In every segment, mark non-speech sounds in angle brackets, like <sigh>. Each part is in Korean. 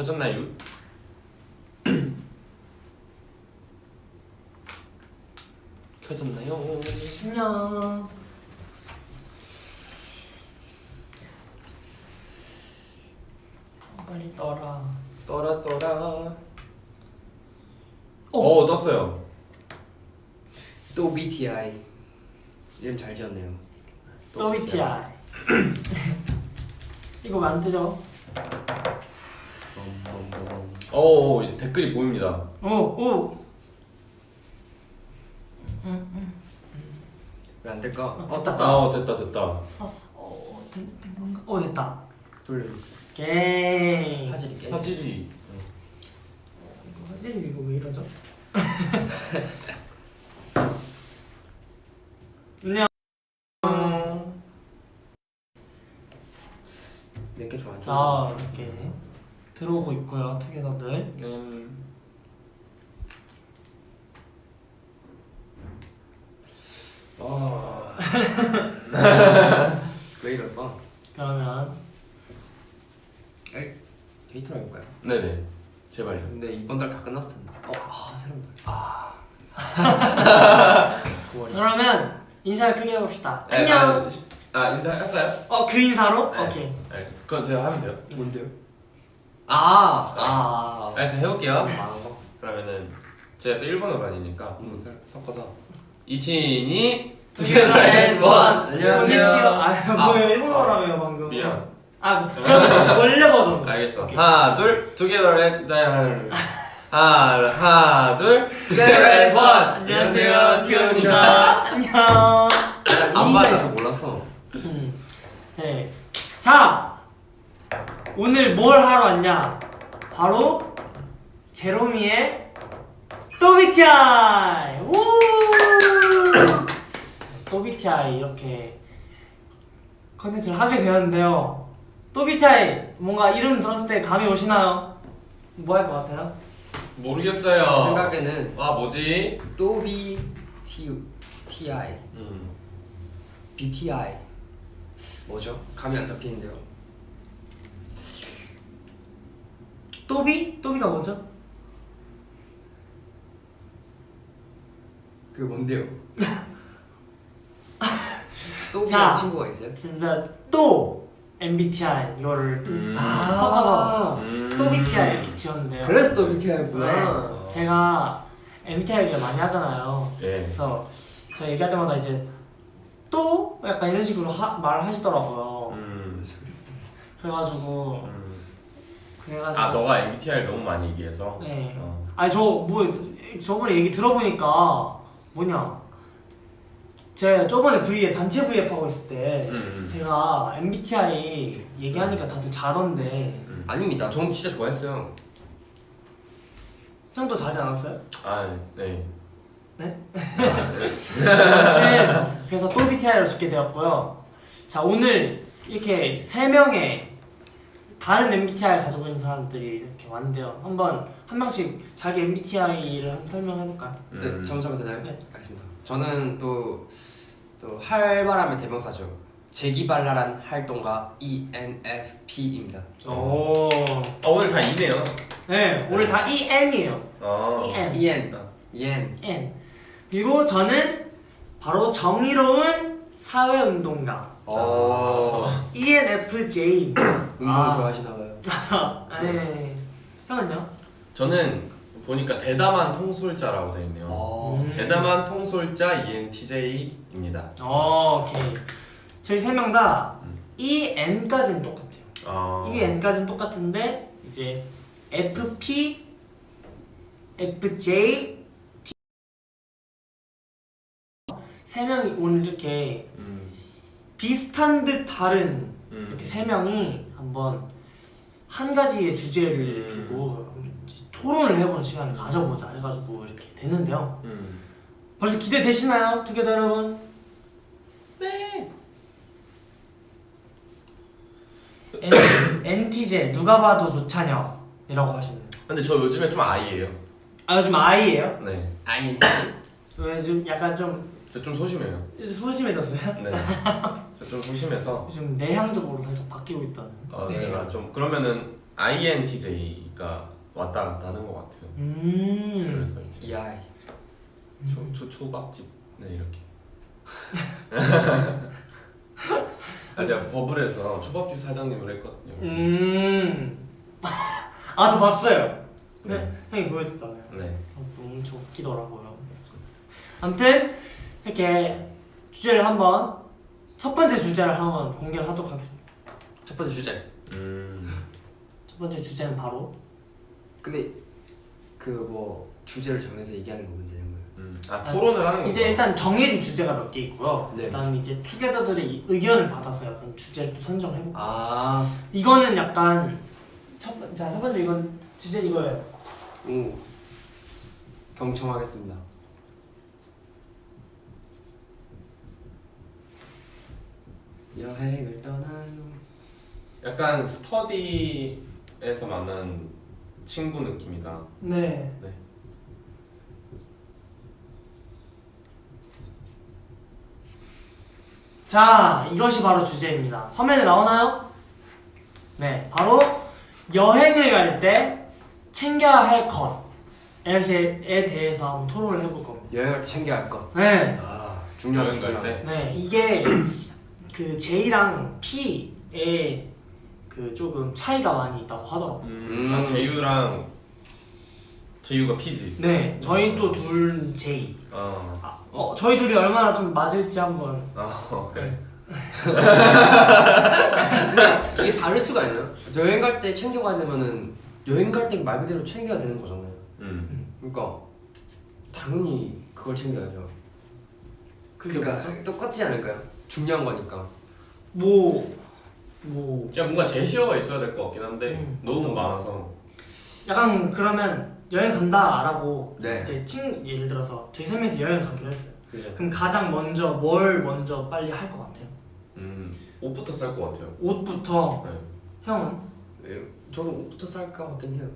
<clears throat> 켜졌나요? 켜졌나요? 안녕. 빨리 떠라. 떠라 떠라. 오. 오 떴어요. 또 BTI 이름 잘 지었네요. 또 BTI. <clears throat> 이거 뜨죠? 오 이제 댓글이 보입니다. 오 오. 왜 안 될까? 어, 어. 땄다. 어 됐다 됐다. 어, 된, 된 건가? 어 됐다. 돌려. 오케이. 화질이 깨. 화질이 이거 화질 이거 왜 이러죠? <laughs> 안녕. 내게 좋아 좋아. 이렇게 들어오고 있고요 투게더들. 음. 아 <laughs> 왜 이럴까? 그러면 에이, 데이터로 해볼까요? 네네 제발요. 근데 이번 달 다 끝났을 텐데. 어, 아 새로운 달. 아. 9월이. 그러면 인사를 크게 해봅시다. 네, 안녕. 아, 아 인사할까요? 어그 인사로? 네. 오케이. 네, 그건 제가 하면 돼요. 뭔데요? 아, 아. 알겠어 해볼게요. 아, 그러면은 제가 또 일본어가 아니니까 한번 설- 섞어서 이친이 Together as one. 안녕하세요. 아 뭐예요 일본어라며요 방금. 미안. 아 그러면 원래 버전. <laughs> 알겠어. 오케이. 하나 둘 together as one. 하나 하나 둘 Together as one. 안녕하세요 티어입니다. 안녕. 안 받아서 몰랐어. 음. 네. 자 오늘 뭘 하러 왔냐? 바로 제로미의 또비티아이. 우! 또비티아이 이렇게 컨텐츠를 하게 되었는데요. 또비티아이 뭔가 이름 들었을 때 감이 오시나요? 뭐 할 것 같아요? 모르겠어요. 제 생각에는 아 뭐지? 또비 T TI 음. BTI 뭐죠? 감이 안 잡히는데요. 또비? 또비가 뭐죠? 그게 뭔데요? <laughs> 또비라는 자. 친구가 있어요? 진짜 또 MBTI 이거를 음. 아. 섞어서 음. 또비티아이 이렇게 지었는데요. 그래서 또 BTI구나. 네. 제가 MBTI 얘기를 많이 하잖아요. 예. 그래서 제가 얘기할 때마다 이제 또 약간 이런 식으로 하, 말을 하시더라고요. 음. 그래가지고 음. 그래가지고 아 너가 MBTI를 너무 많이 얘기해서. 네. 어. 아니 저 뭐 저번에 얘기 들어보니까 뭐냐 제가 저번에 V에 단체 V앱 하고 있을 때 음, 음. 제가 MBTI 얘기하니까 다들 자던데 음. 아닙니다. 전 진짜 좋아했어요. 형도 자지 않았어요? 아 네. 네? 아, 네. <laughs> 그래서 또 BTI로 짓게 되었고요. 자 오늘 이렇게 세 명의 다른 MBTI 가지고 있는 사람들이 이렇게 왔는데요. 한번 한 명씩 자기 MBTI를 한번 설명해 볼까요? 네, 음. 잠깐만 되나요? 네. 알겠습니다. 저는 또, 또 활발함의 대명사죠. 재기발랄한 활동가 ENFP입니다. 오. 아 오늘 다 이네요. 네 오늘 다 EN이에요. 아. EN. EN, 아. EN. N. 그리고 저는 바로 정의로운 사회운동가 어, ENFJ. 운동을 아. 좋아하시나 봐요. <laughs> 네. 형은요? 저는 보니까 대담한 통솔자라고 되어 있네요. 어. 음. 대담한 통솔자 E ENTJ입니다. 어, 오케이. 저희 세 명 다 음. EN까지는 똑같아요. 아. 이게 N까지는 똑같은데 이제 FP, FJ 세 명이 오늘 이렇게 음. 비슷한 듯 다른 음. 이렇게 세 명이 한번 한 가지의 주제를 음. 두고 토론을 해보는 시간을 가져보자 해가지고 이렇게 됐는데요. 음. 벌써 기대되시나요, 두개다 여러분? 네. NTJ 누가 봐도 좋자녀이라고 하시네요. 근데 저 요즘에 좀 아이예요. 아 요즘 아이예요? 네. INTJ. 요즘 약간 좀 저 좀 소심해요. 소심해졌어요? 네. <laughs> 저 좀 소심해서 요즘 내향적으로 살짝 바뀌고 있다는. 어, 네. 제가 좀 그러면은 INTJ가 왔다 갔다 하는 것 같아요. 음. 그래서 이제 이야 초, 초 초밥집 네 이렇게. <laughs> 아 제가 버블에서 초밥집 사장님을 했거든요. 음. <laughs> 아, 저 봤어요. 네. 네. 형이 보여줬잖아요. 네. 너무 저 웃기더라고요. 아무튼 이렇게 주제를 한번 첫 번째 주제를 한번 공개를 하도록 하겠습니다. 첫 번째 주제 음. 첫 번째 주제는 바로 근데 그 뭐 주제를 정해서 얘기하는 거 문제는 거예요 음. 아 토론을 하는 거. 이제 일단 정해진 주제가 몇 개 있고요. 네. 그다음 이제 투게더들의 이 의견을 받아서 약간 주제를 또 선정해 볼게요. 아 이거는 약간 첫, 번- 자, 첫 번째 이건 주제 이거예요. 오. 경청하겠습니다 여행을 떠나요 약간 스터디에서 만난 친구 느낌이다. 네. 네. 자, 이것이 바로 주제입니다. 화면에 나오나요? 네, 바로 여행을 갈 때 챙겨야 할 것에 대해서 한번 토론을 해볼 겁니다. 여행할 때 챙겨야 할 것 네, 아 중요하죠 여행 갈 중요하죠 때. 네, 이게 그 J랑 P의 그 조금 차이가 많이 있다고 하더라고요. 음. 음. 아 제유랑 제유가 피지. 네, 저희 또 둘 J. 아. 아, 어, 저희 둘이 얼마나 좀 맞을지 한번. 아 어, 그래. 근데 이게 다를 수가 있나요? 여행 갈 때 챙겨가야 되면은 여행 갈 때 말 그대로 챙겨야 되는 거잖아요 음. 그러니까 당연히 그걸 챙겨야죠 그게 그러니까 뭐죠? 똑같지 않을까요? 중요한 거니까 뭐, 뭐, 진짜 뭔가 제시어가 있어야 될 것 같긴 한데 음. 너무? 많아서. 약간 그러면 여행 간다라고 네 이제 친 예를 들어서 저희 세 명이서 여행 가기로 했어요. 그죠 그럼 가장 먼저 뭘 먼저 빨리 할 것 같아요? 음. 옷부터 살것 같아요. 옷부터 네. 형은 예, 저는 옷부터 살까 같긴 해요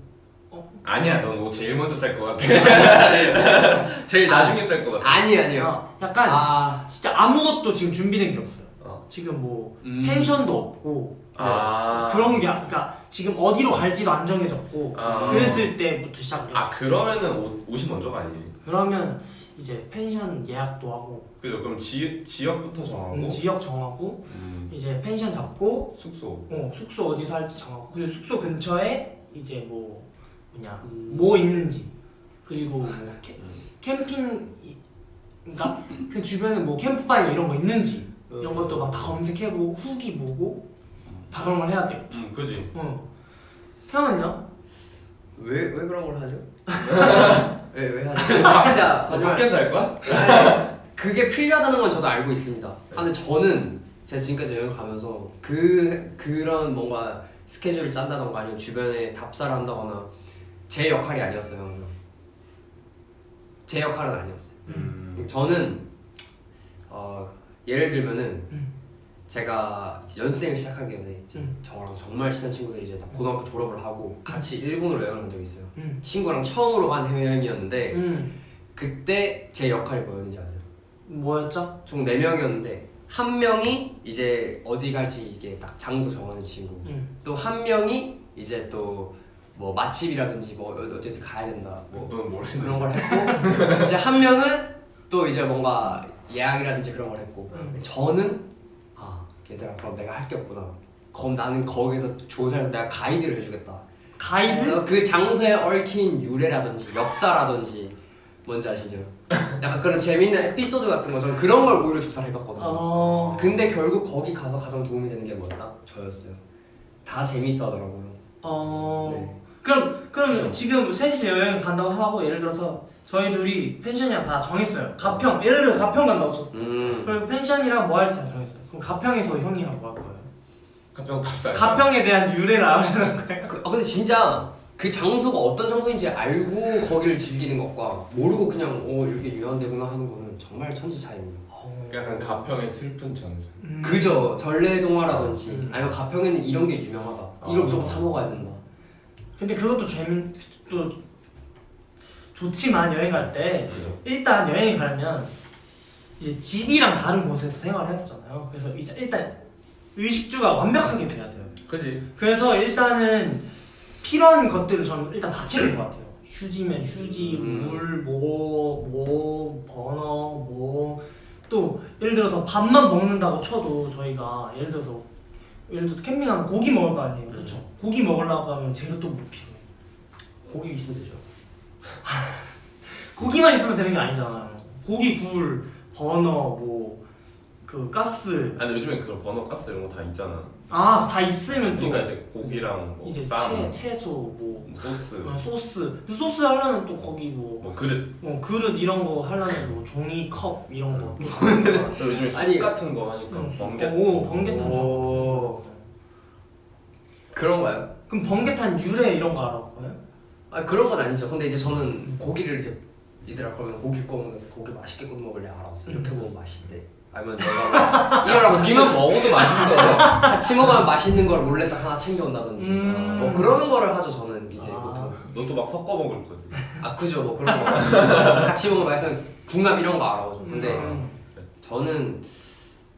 아니야, 넌옷 제일 먼저 살 것 같아. <laughs> 제일 나중에 살 것 같아. 아니 아니요 어, 약간 아 진짜 아무것도 지금 준비된 게 없어요. 어. 지금 뭐 음. 펜션도 없고 아. 그런 게 아- 그러니까 지금 어디로 갈지도 안 정해졌고 아. 그랬을 때부터 시작해요. 아 그러면은 옷, 옷이 먼저가 아니지. 그러면 이제 펜션 예약도 하고 그죠? 그럼 지 지역부터 정하고 음, 지역 정하고 음, 이제 펜션 잡고 숙소. 어, 숙소 어디서 할지 정하고 그리고 숙소 근처에 이제 뭐 뭐냐 음. 뭐 있는지 그리고 뭐 캠, 음. 캠핑 이- 그러니까 그 주변에 뭐 캠프파이어 이런 거 있는지 이런 것도 막 다 검색해보고 후기 보고 다 그런 걸 해야 돼요. 음, 그지. 어. 형은요? 왜, 왜 그런 걸 하죠? <laughs> 왜, 왜 하죠? 진짜 <laughs> 너 거짓말 밖에서 할 거야? 아니, 그게 필요하다는 건 저도 알고 있습니다. 아, 근데 저는 제가 지금까지 여행 가면서 그 그런 뭔가 스케줄을 짠다던가 아니면 주변에 답사를 한다거나 제 역할이 아니었어요 항상. 제 역할은 아니었어요. 음. 저는 어, 예를 들면은 음. 제가 연생을 시작하기 전에 음. 저랑 정말 친한 친구들이 이제 다 고등학교 졸업을 하고 같이 일본으로 여행을 간 적이 있어요. 음. 친구랑 처음으로 간 해외여행이었는데 음. 그때 제 역할이 뭐였는지 아세요? 뭐였죠? 총 4명이었는데 한 명이 이제 어디 갈지 이게 딱 장소 정하는 친구 음. 또한 명이 이제 또 뭐 맛집이라든지 뭐 어디 어디 가야 된다 뭐? 그런 걸 했고 <laughs> 이제 한 명은 또 이제 뭔가 예약이라든지 그런 걸 했고 음. 저는 아 얘들아 그럼 내가 할 게 없구나 그럼 나는 거기서 조사해서 내가 가이드를 해주겠다 가이드? 그래서 그 장소에 얽힌 유래라든지 역사라든지 뭔지 아시죠? 약간 그런 재밌는 에피소드 같은 거 저는 그런 걸 오히려 조사를 해봤거든요 어. 근데 결국 거기 가서 가장 도움이 되는 게 뭐였다? 저였어요 다 재밌어 하더라고요 어. 네. 그럼 그럼 그죠. 지금 셋이서 여행 간다고 하고 예를 들어서 저희 둘이 펜션이랑 다 정했어요. 가평 예를 들어 가평 간다고 쳐. 음 그리고 펜션이랑 뭐 할지 다 정했어요. 그럼 가평에서 형이랑 뭐 할 거예요? 가평 답사. 가평에 대한 유래를 알아낼 거예요. 그, 아 근데 진짜 그 장소가 어떤 장소인지 알고 거기를 즐기는 것과 모르고 그냥 어 이렇게 유명한 데구나 하는 거는 정말 천지 차이입니다 약간 가평의 슬픈 전설. 음. 그죠 전래동화라든지 음. 아니면 가평에는 이런 게 유명하다 이걸 아. 무조건 사 먹어야 된다 근데 그것도 재밌 또 좋지만 여행 갈 때 그죠? 일단 여행 가면 이제 집이랑 다른 곳에서 생활을 했었잖아요. 그래서 이제 일단 의식주가 완벽하게 돼야 돼요. 그지. 그래서 일단은 필요한 것들을 저는 일단 다 챙긴 것 같아요. 휴지면 휴지, 음. 물, 뭐, 뭐, 버너, 뭐. 또 예를 들어서 밥만 먹는다고 쳐도 저희가 예를 들어서 예를 들어서 캠핑하면 고기 먹을 거 아니에요. 그렇죠? 고기 먹으려고 하면 재료 또못 필요해. 고기 있으면 되죠. <laughs> 고기만 있으면 되는 게 아니잖아요. 고기, 굴, 버너, 뭐, 그 가스. 아 근데 요즘에 그런 버너 가스 이런 거 다 있잖아. 아, 다 있으면 또 그러니까 이제 고기랑 뭐 이제 쌈, 채, 채소, 뭐, 뭐 소스, 어, 소스. 그 소스 하려면 또 거기 뭐, 뭐 그릇. 뭐 그릇 이런 거 하려면 뭐 종이 컵 이런 거. 또또 요즘에 쑥 아니, 같은 거 하니까 응, 번개. 오, 번개탄. 오. 그런가요? 그럼 번개탄 유래 이런 거 알아볼까요? 아 그런 건 아니죠. 근데 이제 저는 고기를 이제 이들아 그러면 고기를 구워 먹어서 고기 맛있게 구워 먹을래 알았어. 이렇게 음. 먹으면 맛있대. 아니면 내가 이거랑 고기만 먹어도 맛있어. <laughs> 같이 먹으면 맛있는 걸 몰래 딱 하나 챙겨온다든지 음. 뭐 그런 거를 하죠 저는 이제 아. 보통. 너도 막 섞어 먹을 거지. 아 그죠 뭐 그런 거 <laughs> 같이 먹으면 맛있는 궁합 이런 거 알아보죠. 근데 음. 저는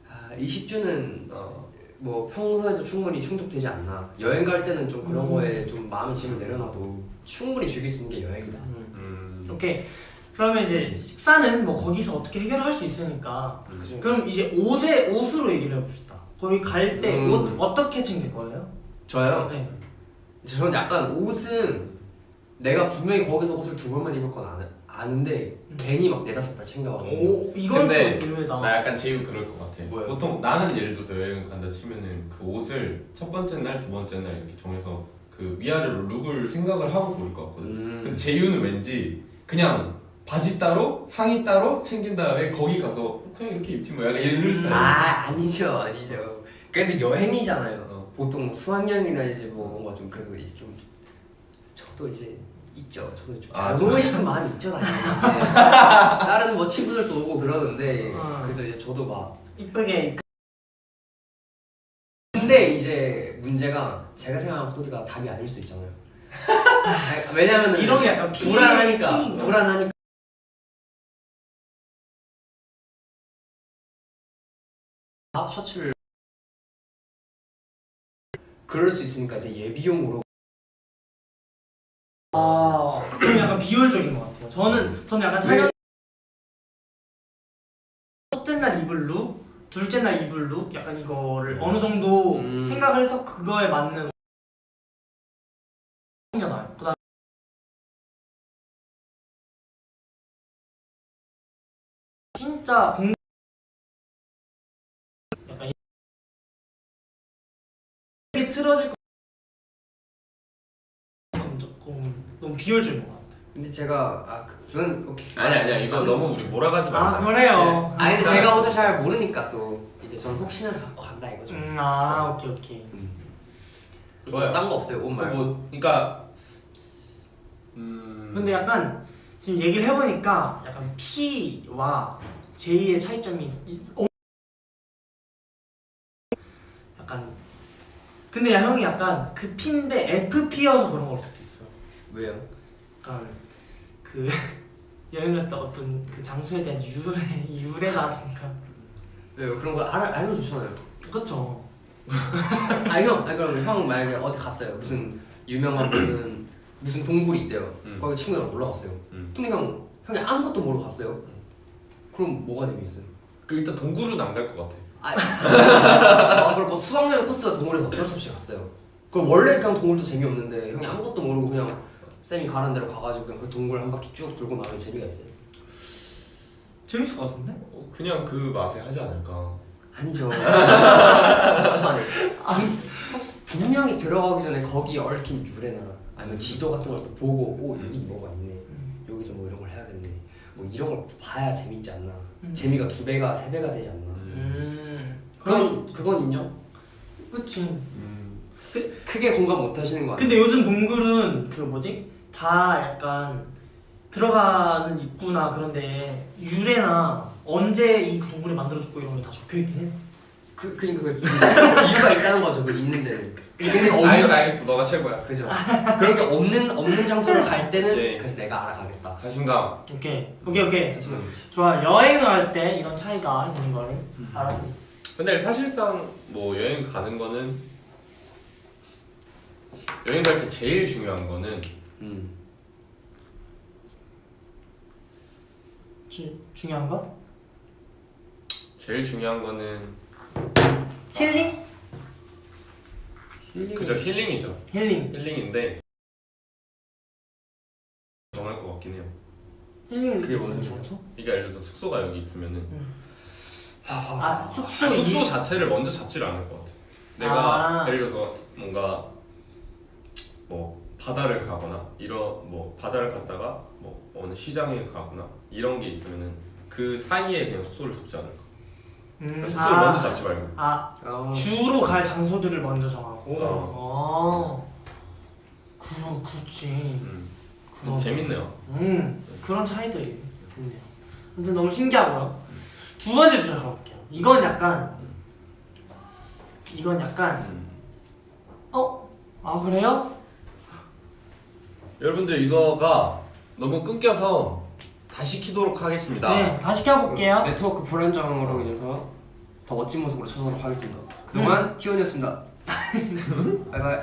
아, 20주는 어. 뭐 평소에도 충분히 충족되지 않나. 여행 갈 때는 좀 그런 음. 거에 좀 마음의 짐을 내려놔도 충분히 즐길 수 있는 게 여행이다. 음. 음. 오케이. 그러면 이제 식사는 뭐 거기서 어떻게 해결할 수 있으니까. 그죠. 그럼 이제 옷에 옷으로 얘기를 해봅시다. 거기 갈 때 음. 옷 어떻게 챙길 거예요? 저요? 네. 저는 약간 옷은 내가 분명히 거기서 옷을 두 벌만 입을 건 아는, 아는데 음. 괜히 막 네다섯 벌 챙겨가고 오 이건 근데 또 의외다. 나 약간 제일 그럴 것 같아. 뭐요? 보통 나는 예를 들어서 여행 간다 치면은 그 옷을 첫 번째 날, 두 번째 날 이렇게 정해서 그 위아래로 룩을 생각을 하고 고를 것 같거든. 음. 근데 재유는 왠지 그냥 바지 따로 상의 따로 챙긴 다음에 거기 가서 그냥 이렇게 입지 뭐 약간 이런 스타일. 아 아니죠 아니죠 그래도 여행이잖아요 어. 보통 수학여행이나 이제 뭐 뭔가 좀 그래도 이제 좀 저도 이제 있죠. 저도 좀 아, 알고 싶은 마음이 있죠 당연히 이제 다른 뭐 친구들도 오고 그러는데 어. 그래서 이제 저도 막 이쁘게. 근데 이제 문제가 제가 생각한 코드가 답이 아닐 수도 있잖아요. 아니, 왜냐면은 이런 게 약간 피- 불안하니까 피인가? 불안하니까. 아, 셔츠를. 그럴 수 있으니까 이제 예비용으로 아 그럼 약간 비효율적인 것 같아요. 저는 저는 약간 왜? 촬영 첫째 날 입을 룩, 둘째 날 입을 룩, 약간 이거를 어느 정도 음. 생각을 해서 그거에 맞는 챙겨놔요. 그다음 진짜 공 약간 이게 틀어질 거 너무 비효율적인 것 같아요. 근데 제가 아 그건 오케이 아니 아니야 이거 너무 우리 몰아가지 말자. 아 그래요. 예. 아니 근데 제가 옷을 잘 모르니까 또 이제 저는 혹시나 갖고 간다 이거죠 음, 아 오케이 오케이. 좋아요. 딴거 없어요 옷그 말고 뭐 그러니까 음. 근데 약간 지금 얘기를 해보니까 약간 P와 J의 차이점이 있- 어? 약간 근데 야, 형이 약간 그 P인데 FP여서 그런 걸 수도 있어 요. 왜요? 약간 그 <laughs> 여행 갔다 어떤 그 장소에 대한 유래 <laughs> 유래라든가 왜요? 그런 거 알, 알면 좋잖아요 그렇죠. 아 형, 아니 그럼 형 만약에 어디 갔어요 무슨 유명한 무슨 무슨 동굴이 있대요 음. 거기 친구랑 놀러 갔어요 음. 근데 형 형이 아무것도 모르고 갔어요 그럼 뭐가 재미있어요? 그 일단 동굴은 안 갈 것 같아. 아, <laughs> 아 그럼 뭐 수학여행 코스가 동굴에서 어쩔 수 없이 갔어요 그럼 원래 그냥 동굴도 재미없는데 형이 아무것도 모르고 그냥 쌤이 가라는 대로 가가지고 그냥 그 동굴 한 바퀴 쭉 돌고 나면 재미가 있어요 재밌을 것 같은데? 어, 그냥 그 맛에 하지 않을까. 아니죠 <laughs> 아니 분명히 들어가기 전에 거기에 얽힌 유래나 아니면 지도 같은 걸 또 보고 오 여기 뭐가 있네 음. 여기서 뭐 이런 걸 해야겠네 뭐 이런 걸 봐야 재밌지 않나 음. 재미가 두 배가 세 배가 되지 않나 음. 그건 그건 인정 그치. 음. 크게 공감 못 하시는 거 같아요 근데 요즘 동굴은 그 뭐지? 다 약간 들어가는 입구나 그런데 유래나 언제 이 동굴이 만들어졌고 이런 게 다 적혀 있긴 해. 그 그니까 그 이유가 있다는 거죠 그 있는 데는 근데 알겠어 없는 알겠어 너가 최고야. 그죠 그런 게 없는 없는 장소로 갈 때는 네. 그래서 내가 알아가겠다 자신감. 오케이 오케이 오케이 음. 좋아 여행을 할 때 이런 차이가 있는 걸 알았습니다. 근데 사실상 뭐 여행 가는 거는 여행 갈 때 제일 중요한 거는 음. 주, 중요한 거? 제일 중요한 거는 힐링? 그저 힐링이죠. 힐링. 힐링인데 정할 것 같긴 해요. 힐링을 그게 뭔지 장소? 이게 예를 들어서 숙소가 여기 있으면은 아 숙소 숙소 이- 자체를 먼저 잡지를 않을 것 같아. 내가 아. 예를 들어서 뭔가 뭐 바다를 가거나 이런 뭐 바다를 갔다가 뭐 어느 시장에 가거나 이런 게 있으면은 그 사이에 그냥 숙소를 잡지 않을까. 음, 그러니까 숙소를 아, 먼저 잡지 말고. 아 아, 주로 갈 장소들을 먼저 정하고. 어. 아 그럼 그렇지. 음. 그럼 재밌네요. 음 그런 차이들이 있네요. 아무튼 너무 신기하고요. 두 번째 주제 가볼게요. 이건 약간 이건 약간 음. 어? 아 그래요? 여러분들 이거가 너무 끊겨서 다시 키도록 하겠습니다. 네 다시 켜볼게요. 네트워크 불안정으로 인해서 더 멋진 모습으로 찾아오도록 하겠습니다. 그동안 티원이었습니다. <laughs> 바이바이.